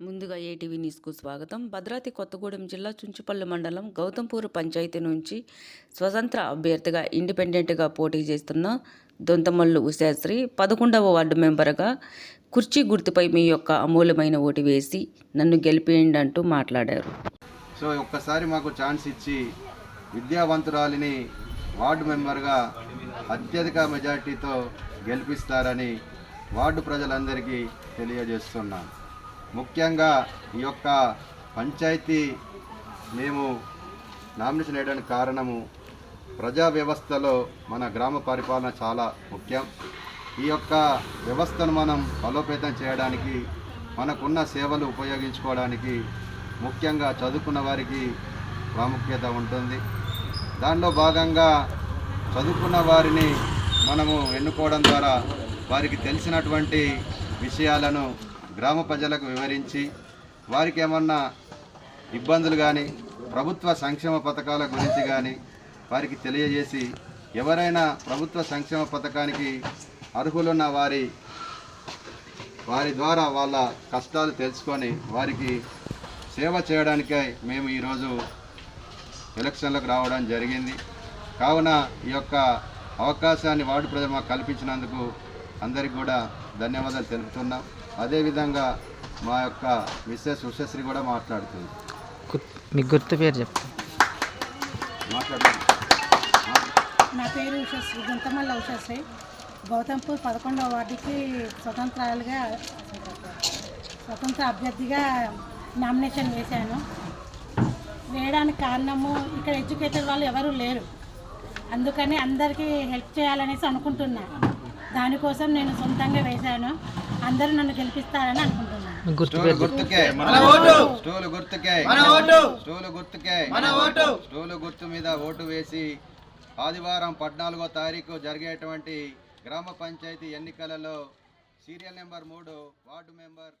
ముందుగా ఏటీవీ న్యూస్కు స్వాగతం. భద్రాద్రి కొత్తగూడెం జిల్లా చుంచుపల్లి మండలం గౌతంపూర్ పంచాయతీ నుంచి స్వతంత్ర అభ్యర్థిగా ఇండిపెండెంట్గా పోటీ చేస్తున్న దొంతమల్లు ఉషాశ్రీ పదకొండవ వార్డు మెంబర్గా కుర్చీ గుర్తుపై మీ యొక్క అమూల్యమైన ఓటు వేసి నన్ను గెలిపేయండి అంటూ మాట్లాడారు. సో ఒక్కసారి మాకు ఛాన్స్ ఇచ్చి విద్యావంతురాలిని వార్డు మెంబర్గా అత్యధిక మెజార్టీతో గెలిపిస్తారని వార్డు ప్రజలందరికీ తెలియజేస్తున్నాం. ముఖ్యంగా ఈ యొక్క పంచాయతీ మేము నామినేషన్ వేయడానికి కారణము ప్రజా వ్యవస్థలో మన గ్రామ పరిపాలన చాలా ముఖ్యం. ఈ యొక్క వ్యవస్థను మనం బలోపేతం చేయడానికి మనకున్న సేవలు ఉపయోగించుకోవడానికి ముఖ్యంగా చదువుకున్న వారికి ప్రాముఖ్యత ఉంటుంది. దానిలో భాగంగా చదువుకున్న వారిని మనము ఎన్నుకోవడం ద్వారా వారికి తెలిసినటువంటి విషయాలను గ్రామ ప్రజలకు వివరించి వారికి ఏమన్నా ఇబ్బందులు కానీ ప్రభుత్వ సంక్షేమ పథకాల గురించి కానీ వారికి తెలియజేసి ఎవరైనా ప్రభుత్వ సంక్షేమ పథకానికి అర్హులున్న వారి వారి ద్వారా వాళ్ళ కష్టాలు తెలుసుకొని వారికి సేవ చేయడానికై మేము ఈరోజు ఎలక్షన్లకు రావడం జరిగింది. కావున ఈ యొక్క అవకాశాన్ని వార్డు ప్రజలు మాకు కల్పించినందుకు అందరికీ కూడా ధన్యవాదాలు తెలుపుతున్నాం. అదేవిధంగా మా యొక్క మిస్సెస్ ఉషశ్రీ కూడా మాట్లాడుతుంది. గుర్- మీ గుర్తు పేరు చెప్పండి. మాట్లాడండి నా పేరు ఉషశ్రీ గుంతమల్ల ఉషశ్రీ. గౌతంపూర్ పదకొండవ వార్డుకి స్వతంత్రాలుగా స్వతంత్ర అభ్యర్థిగా నామినేషన్ వేశాను. వేయడానికి కారణము ఇక్కడ ఎడ్యుకేటెడ్ వాళ్ళు ఎవరు లేరు. అందుకని అందరికీ హెల్ప్ చేయాలనేసి అనుకుంటున్నా. దానికోసం నేను సొంతంగా వేశాను. అందరూ నన్ను గెలిపిస్తారని అనుకుంటున్నాను స్టూలు గుర్తుకే. స్టూలు గుర్తుకే. స్టూలు గుర్తుకే. స్టూలు గుర్తు మీద ఓటు వేసి ఆదివారం పద్నాలుగో తారీఖు జరిగేటువంటి గ్రామ పంచాయతీ ఎన్నికలలో సీరియల్ నెంబర్ మూడు వార్డు మెంబర్